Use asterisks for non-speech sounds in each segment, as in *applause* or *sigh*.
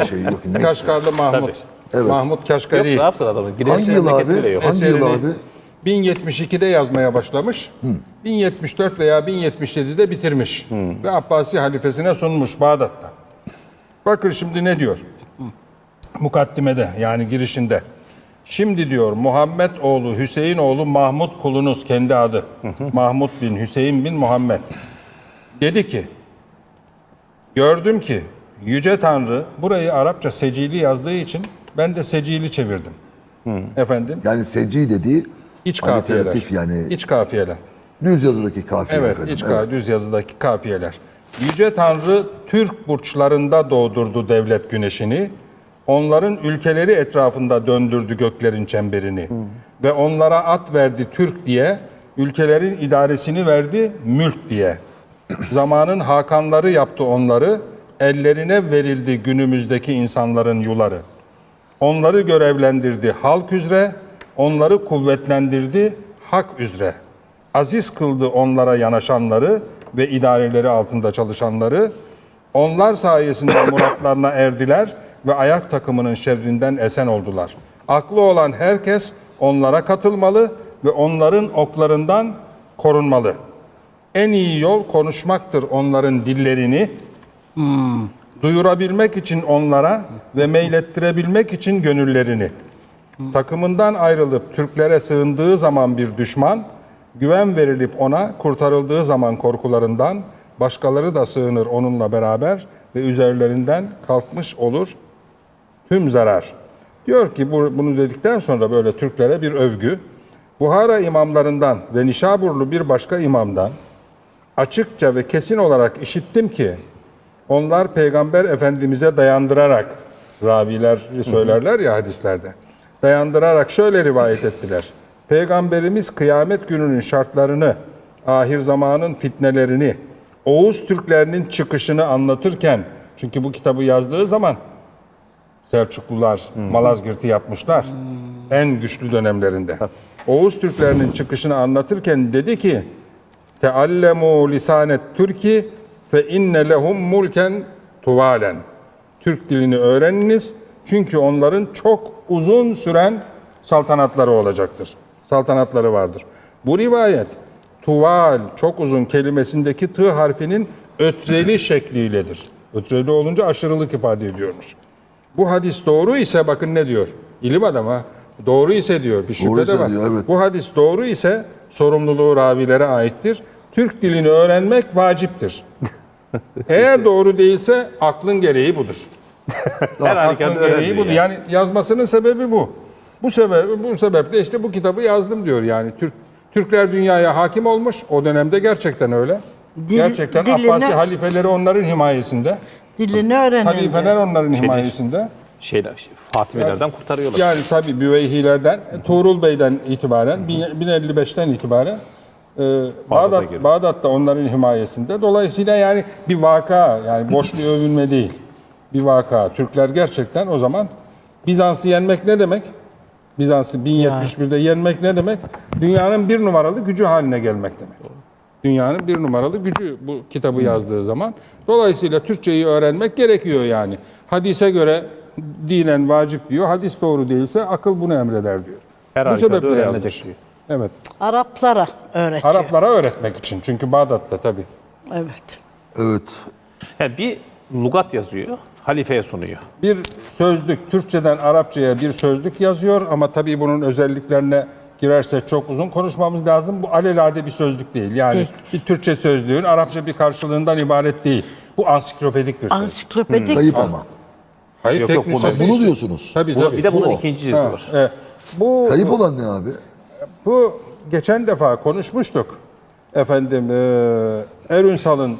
bir şey yok. Neyse. Kaşgarlı Mahmut. Evet. Mahmut Yok Kaşgari. ne yapsın adamın? Gidesin Hangi yıl abi? yok. Hangi yıl abi? 1072'de yazmaya başlamış. 1074 veya 1077'de bitirmiş. Ve Abbasi halifesine sunmuş Bağdat'ta. Bakın şimdi ne diyor? Mukaddimede yani girişinde. Şimdi diyor Muhammed oğlu Hüseyin oğlu Mahmud kulunuz kendi adı. Mahmud bin Hüseyin bin Muhammed. Dedi ki gördüm ki Yüce Tanrı burayı Arapça secili yazdığı için ben de secili çevirdim. Efendim Yani seci dediği iç kafiyeler. aliteratif yani İç kafiyeler. düz yazıdaki kafiye Evet, efendim. iç ka- düz yazıdaki kafiyeler. Yüce Tanrı Türk burçlarında doğdurdu devlet güneşini. Onların ülkeleri etrafında döndürdü göklerin çemberini. Ve onlara at verdi Türk diye, ülkelerin idaresini verdi mülk diye. Zamanın hakanları yaptı onları, ellerine verildi günümüzdeki insanların yuları. Onları görevlendirdi halk üzere, onları kuvvetlendirdi hak üzere. Aziz kıldı onlara yanaşanları ve idareleri altında çalışanları. Onlar sayesinde *coughs* muratlarına erdiler ve ayak takımının şerrinden esen oldular. Aklı olan herkes onlara katılmalı ve onların oklarından korunmalı. En iyi yol konuşmaktır onların dillerini, duyurabilmek için onlara ve meylettirebilmek için gönüllerini. Takımından ayrılıp Türklere sığındığı zaman bir düşman, güven verilip ona kurtarıldığı zaman korkularından, başkaları da sığınır onunla beraber ve üzerlerinden kalkmış olur tüm zarar. Diyor ki bu- bunu dedikten sonra böyle Türklere bir övgü. Buhara imamlarından ve Nişaburlu bir başka imamdan açıkça ve kesin olarak işittim ki onlar peygamber efendimize dayandırarak raviler söylerler ya hadislerde. Dayandırarak şöyle rivayet ettiler. Peygamberimiz kıyamet gününün şartlarını, ahir zamanın fitnelerini, Oğuz Türklerinin çıkışını anlatırken çünkü bu kitabı yazdığı zaman Selçuklular Malazgirt'i yapmışlar. En güçlü dönemlerinde. Oğuz Türklerinin çıkışını anlatırken dedi ki Teallemu lisanet Türki fe inne lehum mulken tuvalen. Türk dilini öğreniniz çünkü onların çok uzun süren saltanatları olacaktır. Saltanatları vardır. Bu rivayet tuval çok uzun kelimesindeki tı harfinin ötreli şekliyledir. Ötreli olunca aşırılık ifade ediyormuş. Bu hadis doğru ise bakın ne diyor? İlim adama doğru ise diyor bir şüphe de var. diyor, evet. Bu hadis doğru ise sorumluluğu ravilere aittir. Türk dilini öğrenmek vaciptir. Eğer doğru değilse aklın gereği budur. Her Aklın gereği budur. yani. Yani yazmasının sebebi bu. Bu sebep bu sebeple işte bu kitabı yazdım diyor yani. Türk Türkler dünyaya hakim olmuş. O dönemde gerçekten öyle. Dil- gerçekten diline- Abbasi halifeleri onların himayesinde. Dilini öğrenince. Halifeler onların himayesinde. Şeyler, şey, Fatimilerden kurtarıyorlar. Yani tabii Büveyhilerden, Tuğrul Bey'den itibaren, bin- 1055'ten itibaren Bağdat, giriyor. Bağdat da onların himayesinde. Dolayısıyla yani bir vaka, yani boş bir övünme değil. Bir vaka. Türkler gerçekten o zaman Bizans'ı yenmek ne demek? Bizans'ı 1071'de yenmek ne demek? Dünyanın bir numaralı gücü haline gelmek demek. Dünyanın bir numaralı gücü bu kitabı yazdığı zaman. Dolayısıyla Türkçeyi öğrenmek gerekiyor yani. Hadise göre dinen vacip diyor. Hadis doğru değilse akıl bunu emreder diyor. Her bu sebeple yazmış. diyor. Evet. Araplara öğretiyor. Araplara öğretmek için. Çünkü Bağdat'ta tabii. Evet. Evet. Yani bir lugat yazıyor, halifeye sunuyor. Bir sözlük, Türkçeden Arapçaya bir sözlük yazıyor ama tabii bunun özelliklerine girerse çok uzun konuşmamız lazım. Bu alelade bir sözlük değil. Yani Değil. bir Türkçe sözlüğün Arapça bir karşılığından ibaret değil. Bu ansiklopedik bir sözlük. Ansiklopedik. Kayıp ama. Hayır, Yok, yok, bunu- nüshası Bunu işte. diyorsunuz. Tabii tabii. bir de bunun Bu o. ikinci cildi var. evet. Bu Kayıp olan ne abi? Bu geçen defa konuşmuştuk. Efendim e, Erünsal'ın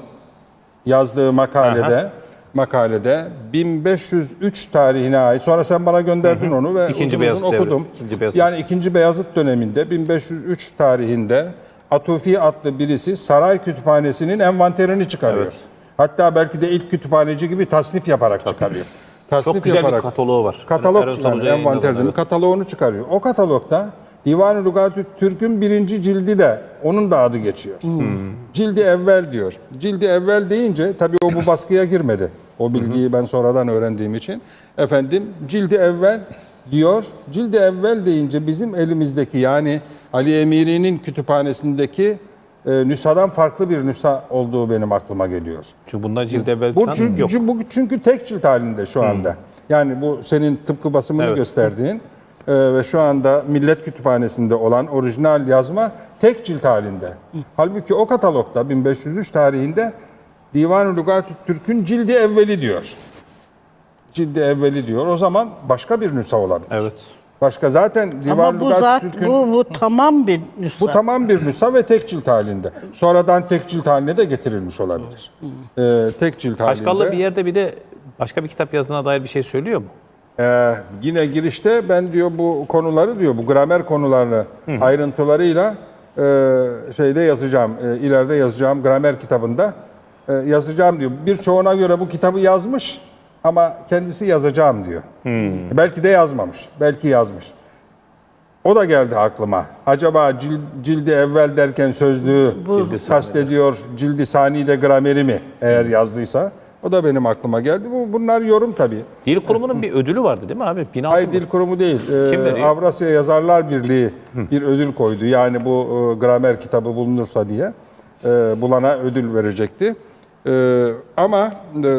yazdığı makalede makalede 1503 tarihine ait. Sonra sen bana gönderdin onu ve İkinci uzun Beyazıt uzun devri. okudum. İkinci Beyazıt. Yani 2. Beyazıt döneminde 1503 tarihinde Atufi adlı birisi saray kütüphanesinin envanterini çıkarıyor. Evet. Hatta belki de ilk kütüphaneci gibi tasnif yaparak çıkarıyor. Tasnif Çok güzel bir yaparak. kataloğu var. Katalog yani yayınladı envanterinin evet. kataloğunu çıkarıyor. O katalogda Divan-ı Lugatü Türk'ün birinci cildi de onun da adı geçiyor. Hmm. Cildi evvel diyor. Cildi evvel deyince tabii o bu baskıya girmedi. O bilgiyi ben sonradan öğrendiğim için. Efendim cildi evvel diyor. Cildi evvel deyince bizim elimizdeki yani Ali Emiri'nin kütüphanesindeki e, nüshadan farklı bir nüsha olduğu benim aklıma geliyor. Çünkü bundan cilt evvel Bu çünkü, yok. bu çünkü tek cilt halinde şu anda. Yani bu senin tıpkı basımını Evet. gösterdiğin e, ve şu anda Millet Kütüphanesi'nde olan orijinal yazma tek cilt halinde. Halbuki o katalogda 1503 tarihinde Divan-ı Lugat-ı Türk'ün cildi evveli diyor. Cildi evveli diyor. O zaman başka bir nüsha olabilir. Evet. Başka zaten bu Lugat-ı zaten Türk'ün bu, bu tamam bir nüsha. bu tamam bir nüsha ve tek cilt halinde. Sonradan tek cilt haline de getirilmiş olabilir. Ee, tek cilt halinde. Kaşgarlı bir yerde bir de başka bir kitap yazdığına dair bir şey söylüyor mu? Ee, yine girişte ben diyor bu konuları diyor bu gramer konularını ayrıntılarıyla e, şeyde yazacağım e, ileride yazacağım gramer kitabında e, yazacağım diyor. Birçoğuna göre bu kitabı yazmış ama kendisi yazacağım diyor. Belki de yazmamış. Belki yazmış. O da geldi aklıma. Acaba cil- cildi evvel derken sözlüğü sani. kastediyor, cildi sani de grameri mi eğer yazdıysa? O da benim aklıma geldi. Bu bunlar yorum tabii. Dil kurumunun bir ödülü vardı değil mi abi? 1600 Hayır mı? Dil Kurumu değil. Ee, Kim veriyor? Avrasya Yazarlar Birliği bir ödül koydu. Yani bu e, gramer kitabı bulunursa diye e, bulana ödül verecekti. E, ama e,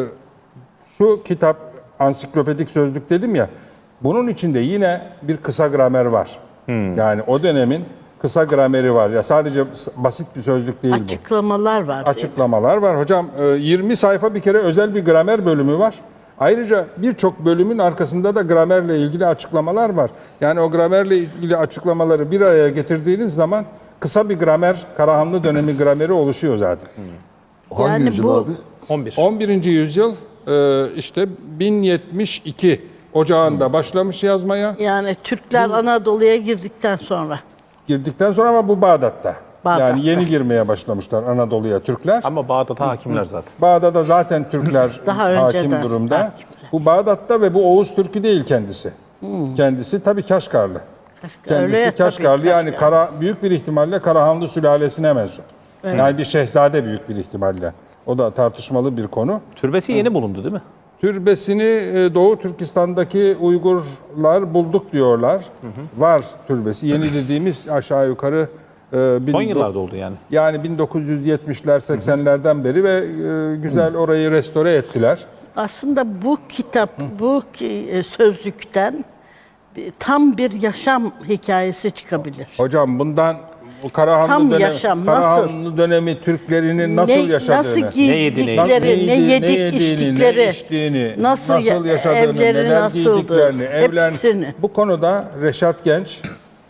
şu kitap ansiklopedik sözlük dedim ya. Bunun içinde yine bir kısa gramer var. Yani o dönemin kısa grameri var. Ya sadece basit bir sözlük değil bu Açıklamalar var. açıklamalar var. Hocam e, 20 sayfa bir kere özel bir gramer bölümü var. Ayrıca birçok bölümün arkasında da gramerle ilgili açıklamalar var. Yani o gramerle ilgili açıklamaları bir araya getirdiğiniz zaman kısa bir gramer, Karahanlı dönemi grameri oluşuyor zaten. Hangi Yani yüzyıl bu- abi? 11. 11. yüzyıl e, işte 1072 ocağında başlamış yazmaya. Yani Türkler Anadolu'ya girdikten sonra. Girdikten sonra ama bu Bağdat'ta. Bağdat'ta. Yani yeni girmeye başlamışlar Anadolu'ya Türkler. Ama Bağdat'a hakimler zaten. Bağdat'ta zaten Türkler *laughs* Daha hakim önceden durumda. hakimler. Bu Bağdat'ta ve bu Oğuz Türkü değil kendisi. Kendisi tabii Kaşgarlı. Kendisi Öyle ya, tabii, Kaşgarlı yani Kaşgarlı. Kara, büyük bir ihtimalle Karahanlı sülalesine mensup. Yani bir şehzade büyük bir ihtimalle. O da tartışmalı bir konu. Türbesi yeni bulundu değil mi? Türbesini e, Doğu Türkistan'daki Uygurlar bulduk diyorlar. Var türbesi. Yeni *clears throat* dediğimiz aşağı yukarı e, bin Son yıllarda oldu yani. yani 1970'ler 80'lerden beri ve e, güzel orayı restore ettiler. Aslında bu kitap, bu ki- e, sözlükten bir- tam bir yaşam hikayesi çıkabilir. Hocam bundan bu Karahanlı Tam dönemi, yaşam, nasıl? Karahanlı dönemi Türklerinin nasıl ne, yaşadığını, Nasıl Ne yedi, ne giydikleri, ne, yedi, yedik yediğini, içtikleri, ne içtiğini, nasıl, nasıl, ya- yaşadığını, neler nasıldı, giydiklerini, evlen... hepsini. Bu konuda Reşat Genç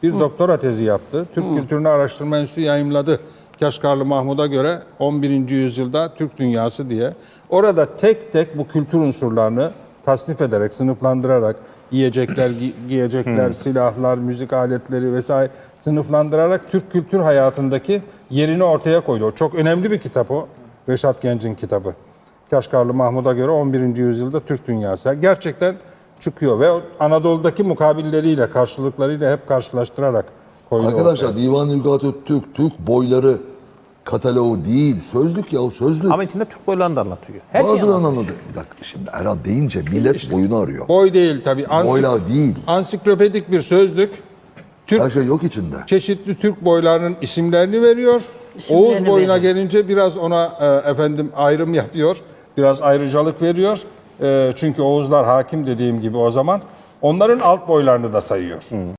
bir doktora tezi yaptı. Türk Kültürünü Araştırma Enstitüsü yayımladı. Kaşgarlı Mahmud'a göre 11. yüzyılda Türk dünyası diye. Orada tek tek bu kültür unsurlarını tasnif ederek, sınıflandırarak yiyecekler, gi- giyecekler, silahlar, müzik aletleri vesaire sınıflandırarak Türk kültür hayatındaki yerini ortaya koydu. O çok önemli bir kitap o. Reşat Genç'in kitabı. Kaşgarlı Mahmud'a göre 11. yüzyılda Türk dünyası. Gerçekten çıkıyor ve Anadolu'daki mukabilleriyle, karşılıklarıyla hep karşılaştırarak koyuyor. Arkadaşlar Divan-ı Lügat-ı Türk, Türk boyları kataloğu değil. Sözlük ya o sözlük. Ama içinde Türk boylarını da anlatıyor. Her şeyi Bazılarını anlatıyor. anladı. Bir dakika şimdi Erhan deyince millet boyunu arıyor. Boy değil tabii. Ansik- Boylar değil. Ansiklopedik bir sözlük. Türk Her şey yok içinde. çeşitli Türk boylarının isimlerini veriyor. İsimlerini Oğuz boyuna veriyor. gelince biraz ona e, efendim ayrım yapıyor. Biraz ayrıcalık veriyor. E, çünkü Oğuzlar hakim dediğim gibi o zaman. Onların alt boylarını da sayıyor.